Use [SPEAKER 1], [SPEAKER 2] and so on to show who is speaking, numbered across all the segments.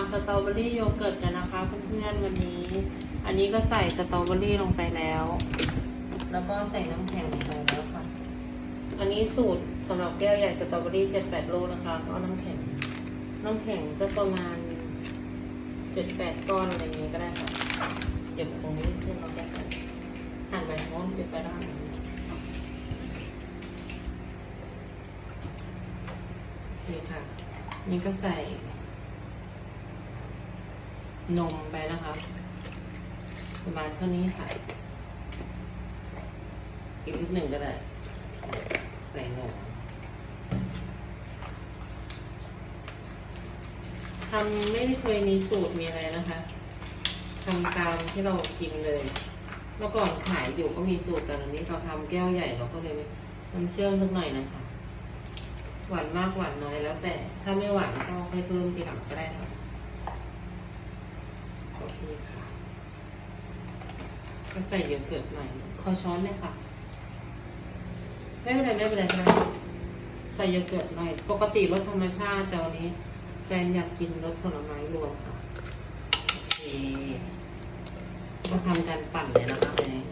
[SPEAKER 1] ำสตรอเบอรี่โยเกิร์ตกันนะคะเพื่อนๆวันนี้ อันนี้ก็ใส่สตรอเบอรี่ลงไปแล้ว แล้วก็ใส่น้ำแข็งลงไปแล้วค่ะ อันนี้สูตรสำหรับแก้วใหญ่สตรอเบอรี่เจ็ดแปดโลนะคะก็น้ำแข็ง น้ำแข็งสักประมาณเจ็ดแปดก้อนอะไรอย่างนี้ก็ได้ค่ะ เดี๋ยวตรงนี้ขึ้นเราแก้กันหั่นไปโน้นไปไปด้านนู้นโอเคค่ะ นี่ก็ใส่ นมไปนะคะประมาณเท่านี้ค่ะ อีกนิดหนึ่งก็ได้ ใส่นมทำไม่ได้เคยมีสูตรมีอะไรนะคะทำตามที่เรากินเลยเมื่อก่อนขายอยู่ก็มีสูตรแต่ตอนนี้เราทำแก้วใหญ่เราก็เลยน้ำเชื่อมสักหน่อยนะคะหวานมากหวานน้อยแล้วแต่ถ้าไม่หวานก็ค่อยเพิ่มทีหลังก็ได้ค่ะ โอเคค่ะ ก็ใส่เยอะเกิดหน่อยขอช้อนเลยค่ะ ไม่เป็นไรไม่เป็นไรนะใส่เยอะเกิดหน่อย ปกติรสธรรมชาติแต่วันนี้ แฟนอยากกินรสผลไม้รวมค่ะโอเคก็ทำการปั่นเลยนะคะอันนี้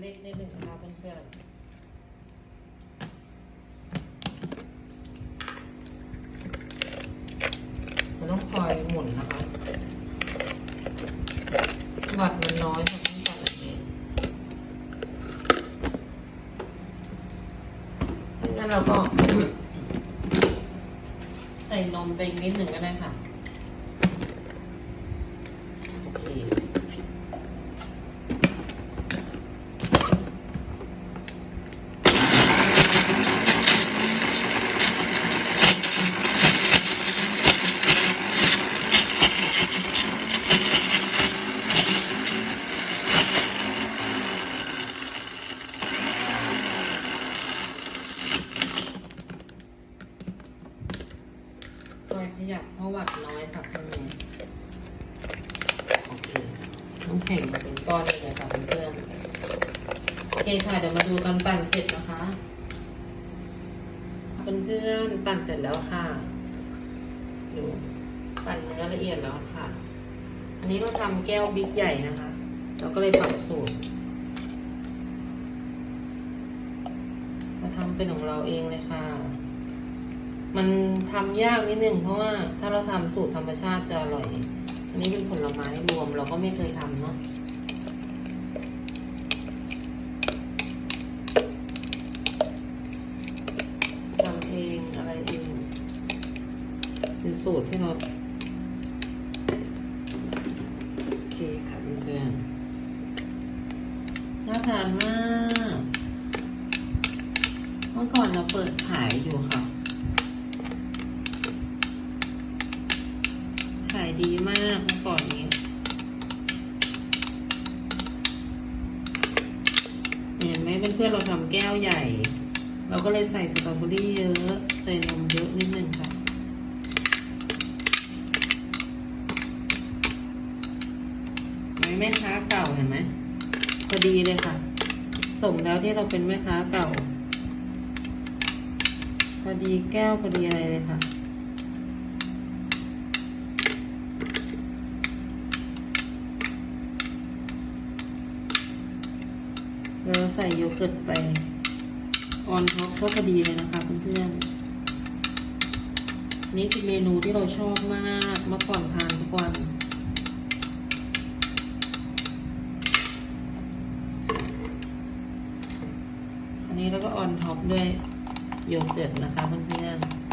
[SPEAKER 1] เล็กนิดนึงนะคะเพื่อนๆมันต้องคอยหมุนนะคะวัดมันน้อยค่ะต้องปั่นแบบนี้งั้นเราก็ ใส่นมไปอีกนิดหนึ่งก็ได้ค่ะ โอเค คอ ยขยับเพราะหวัดน้อยค่ะข้างในโอเคน้ำแข็งเป็นก้อนเลยค่ะเพื่อนๆโอเคค่ะเดี๋ยวมาดูตอนปั่นเสร็จนะคะเพื่อนๆปั่นเสร็จแล้วค่ะดูปั่นเนื้อละเอียดแล้วค่ะ อันนี้เราทำแก้วบิ๊กใหญ่นะคะ เราก็เลยปรับสูตรมาทำเป็นของเราเองเลยค่ะ มันทำยากนิดนึงเพราะว่าถ้าเราทำสูตรธรรมชาติจะอร่อย อันนี้เป็นผลไม้รวมเราก็ไม่เคยทำเนาะทำเองอะไรเองเป็นสูตรที่เราโอเคค่ะเพื่อนๆน่าทานมาก เมื่อก่อนเราเปิดขายอยู่ค่ะ ขาย ดีมากเมื่อก่อนนี้เห็นไหมเพื่อนๆเราทำแก้วใหญ่ เราก็เลยใส่สตรอเบอรี่เยอะใส่นมเยอะนิดนึงค่ะไหมแม่ค้าเก่าเห็นไหมพอดีเลยค่ะสมแล้วที่เราเป็นแม่ค้าเก่า พอดีแก้วพอดีอะไรเลยค่ะ เราใส่โยเกิร์ตไป ออนท็อปก็พอดีเลยนะคะเพื่อนๆนี่คือเมนูที่เราชอบมากเมื่อก่อนทานทุกวันอันนี้แล้วก็ออนท็อปด้วยโยเกิร์ตนะคะเพื่อนๆ